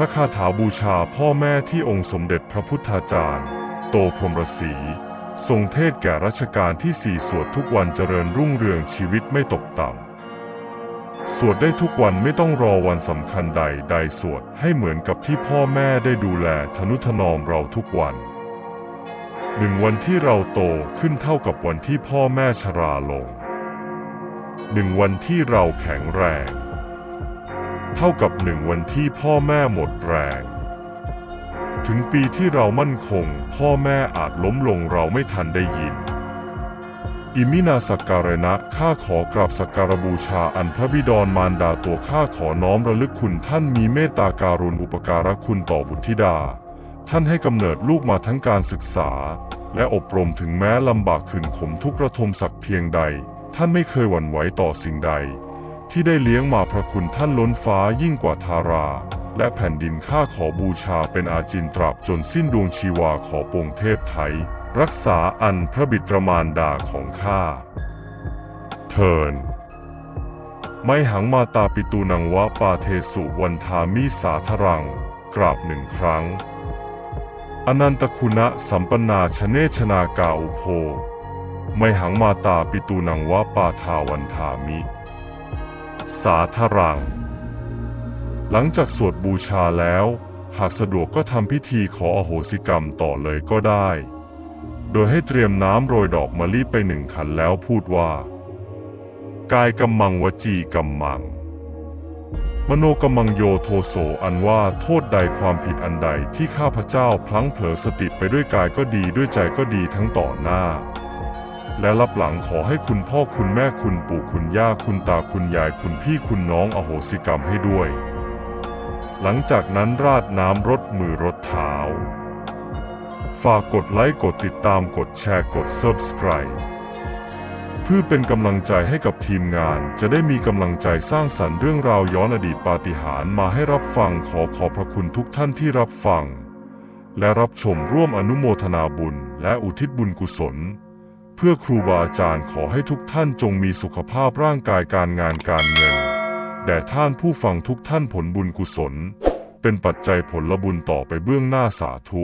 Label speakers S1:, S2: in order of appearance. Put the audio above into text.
S1: พระคาถาบูชาพ่อแม่ที่องค์สมเด็จพระพุทธาจารย์ โตพรหมรศรีทรงเทศแก่รัชกาลที่สี่สวดทุกวันเจริญรุ่งเรืองชีวิตไม่ตกต่ำ สวดได้ทุกวันไม่ต้องรอวันสำคัญใดใดสวดให้เหมือนกับที่พ่อแม่ได้ดูแลทนุถนอมเราทุกวัน หนึ่งวันที่เราโตขึ้นเท่ากับวันที่พ่อแม่ชราลง หนึ่งวันที่เราแข็งแรง เท่ากับหนึ่งวันที่พ่อแม่หมดแรง ถึงปีที่เรามั่นคง พ่อแม่อาจล้มลงเราไม่ทันได้ยิน อิมินาสักการณะข้าขอกราบสักการบูชาอันพระบิดรมารดาตัวข้าขอน้อมระลึกคุณท่านมีเมตตาการุณอุปการะคุณต่อบุตรธิดา ท่านให้กำเนิดลูกมาทั้งการศึกษา และอบรมถึงแม้ลำบากขืนขมทุกระทมสักเพียงใด ท่านไม่เคยหวั่นไหวต่อสิ่งใด ที่ได้เลี้ยงมาพระคุณท่านล้นฟ้ายิ่งกว่าทารา และแผ่นดินข้าขอบูชาเป็นอาจินตราบจนสิ้นดวงชีวาขอปวงเทพไทย รักษาอันพระบิดรมารดาของข้าเทินไม่หังมาตาปิตูนังวะปาเทสุวันทามิสาทรัง กราบหนึ่งครั้ง อนันตคุณะสัมปนาชเนชนากาอุโพไม่หังมาตาปิตูนังวะปาทาวันทามิ สาทรัง หลังจากสวดบูชาแล้ว หากสะดวกก็ทำพิธีขออโหสิกรรมต่อเลยก็ได้ โดยให้เตรียมน้ำโรยดอกมะลิไปหนึ่งขันแล้วพูดว่า กายกัมมังวจีกัมมัง มโนกัมมังโยโทโสอันว่าโทษใดความผิดอันใดที่ข้าพเจ้าพลั้งเผลอสติไปด้วยกายก็ดีด้วยใจก็ดีทั้งต่อหน้า และรับหลังขอให้คุณพ่อคุณแม่คุณปู่คุณย่าคุณตาคุณยายคุณพี่คุณน้องอโหสิกรรมให้ด้วย หลังจากนั้นราดน้ำรดมือรดเท้า ฝากกดไลค์กดติดตามกดแชร์กด Subscribe เพื่อเป็นกำลังใจให้กับทีมงานจะได้มีกำลังใจสร้างสรรค์เรื่องราวย้อนอดีตปาฏิหาริย์มาให้รับฟังขอขอบพระคุณทุกท่านที่รับฟัง และรับชมร่วมอนุโมทนาบุญและอุทิศบุญกุศล เพื่อครูบาอาจารย์ขอให้ทุกท่านจงมีสุขภาพร่างกายการงานการเงิน แด่ท่านผู้ฟังทุกท่านผลบุญกุศล เป็นปัจจัยผลบุญต่อไปเบื้องหน้าสาธุ